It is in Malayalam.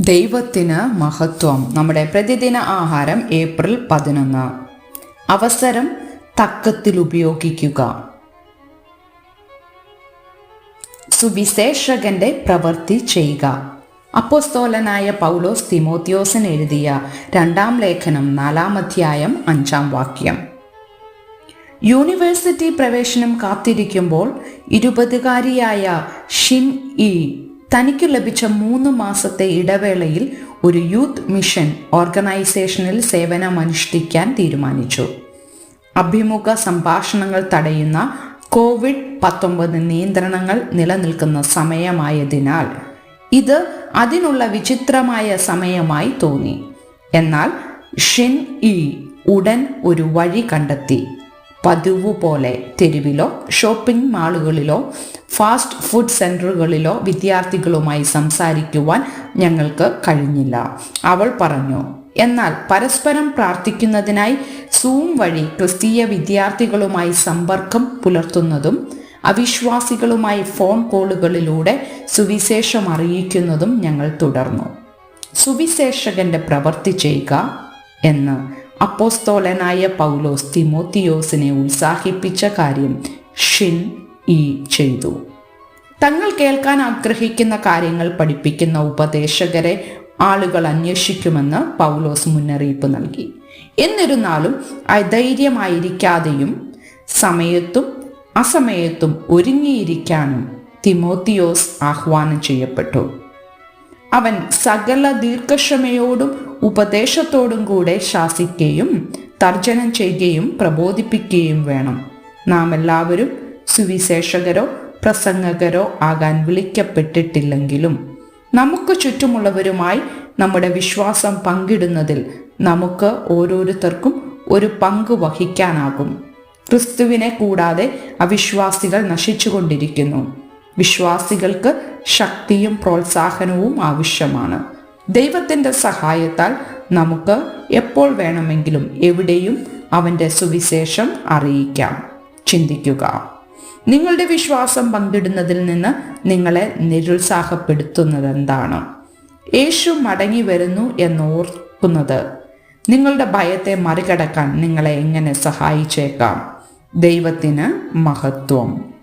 ദൈവത്തിന് മഹത്വം. നമ്മുടെ പ്രതിദിന ആഹാരം ഏപ്രിൽ പതിനൊന്ന്. അവസരം തക്കത്തിൽ ഉപയോഗിക്കുക. സുവിശേഷകന്റെ പ്രവൃത്തി ചെയ്യുക. അപ്പോസ്തോലനായ പൗലോസ് തിമോത്തിയോസിന് എഴുതിയ രണ്ടാം ലേഖനം നാലാം അധ്യായം അഞ്ചാം വാക്യം. യൂണിവേഴ്സിറ്റി പ്രവേശനം കാത്തിരിക്കുമ്പോൾ ഇരുപതുകാരിയായ ഷിൻ ഇ തനിക്ക് ലഭിച്ച മൂന്ന് മാസത്തെ ഇടവേളയിൽ ഒരു യൂത്ത് മിഷൻ ഓർഗനൈസേഷനിൽ സേവനമനുഷ്ഠിക്കാൻ തീരുമാനിച്ചു. അഭിമുഖ സംഭാഷണങ്ങൾ തടയുന്ന കോവിഡ് പത്തൊമ്പത് നിയന്ത്രണങ്ങൾ നിലനിൽക്കുന്ന സമയമായതിനാൽ ഇത് അതിനുള്ള വിചിത്രമായ സമയമായി തോന്നി. എന്നാൽ ഷിൻ ഇ ഉടൻ ഒരു വഴി കണ്ടെത്തി. പതിവ് പോലെ തെരുവിലോ ഷോപ്പിംഗ് മാളുകളിലോ ഫാസ്റ്റ് ഫുഡ് സെന്ററുകളിലോ വിദ്യാർത്ഥികളുമായി സംസാരിക്കുവാൻ ഞങ്ങൾക്ക് കഴിഞ്ഞില്ല. അവൾ പറഞ്ഞു എന്നാൽ പരസ്പരം പ്രാർത്ഥിക്കുന്നതിനായി സൂം വഴി ക്രിസ്തീയ വിദ്യാർത്ഥികളുമായി സമ്പർക്കം പുലർത്തുന്നതും അവിശ്വാസികളുമായി ഫോൺ കോളുകളിലൂടെ സുവിശേഷം അറിയിക്കുന്നതും ഞങ്ങൾ തുടർന്നു. സുവിശേഷകന്റെ പ്രവൃത്തി ചെയ്യുക എന്ന് അപ്പോസ്തോലനായ പൗലോസ് തിമോത്തിയോസിനെ ഉത്സാഹിപ്പിച്ച കാര്യം ഷിൻ ഈ ചെയ്തു. തങ്ങൾ കേൾക്കാൻ ആഗ്രഹിക്കുന്ന കാര്യങ്ങൾ പഠിപ്പിക്കുന്ന ഉപദേശകരെ ആളുകൾ അന്വേഷിക്കുമെന്ന് പൗലോസ് മുന്നറിയിപ്പ് നൽകി. എന്നിരുന്നാലും അധൈര്യമായിരിക്കാതെയും സമയത്തും അസമയത്തും ഒരുങ്ങിയിരിക്കാനും തിമോത്തിയോസ് ആഹ്വാനം ചെയ്യപ്പെട്ടു. അവൻ സകല ദീർഘക്ഷമയോടും ഉപദേശത്തോടും കൂടെ ശാസിക്കുകയും തർജനം ചെയ്യുകയും പ്രബോധിപ്പിക്കുകയും വേണം. നാം എല്ലാവരും സുവിശേഷകരോ പ്രസംഗകരോ ആകാൻ വിളിക്കപ്പെട്ടിട്ടില്ലെങ്കിലും നമുക്ക് ചുറ്റുമുള്ളവരുമായി നമ്മുടെ വിശ്വാസം പങ്കിടുന്നതിൽ നമുക്ക് ഓരോരുത്തർക്കും ഒരു പങ്ക് വഹിക്കാനാകും. ക്രിസ്തുവിനെ കൂടാതെ അവിശ്വാസികൾ നശിച്ചുകൊണ്ടിരിക്കുന്നു. വിശ്വാസികൾക്ക് ശക്തിയും പ്രോത്സാഹനവും ആവശ്യമാണ്. ദൈവത്തിന്റെ സഹായത്താൽ നമുക്ക് എപ്പോൾ വേണമെങ്കിലും എവിടെയും അവന്റെ സുവിശേഷം അറിയിക്കാം. ചിന്തിക്കുക. നിങ്ങളുടെ വിശ്വാസം പങ്കിടുന്നതിൽ നിന്ന് നിങ്ങളെ നിരുത്സാഹപ്പെടുത്തുന്നത് എന്താണ് യേശു മടങ്ങി വരുന്നു എന്നോർക്കുന്നത്. നിങ്ങളുടെ ഭയത്തെ മറികടക്കാൻ നിങ്ങളെ എങ്ങനെ സഹായിച്ചേക്കാം? ദൈവത്തിന് മഹത്വം.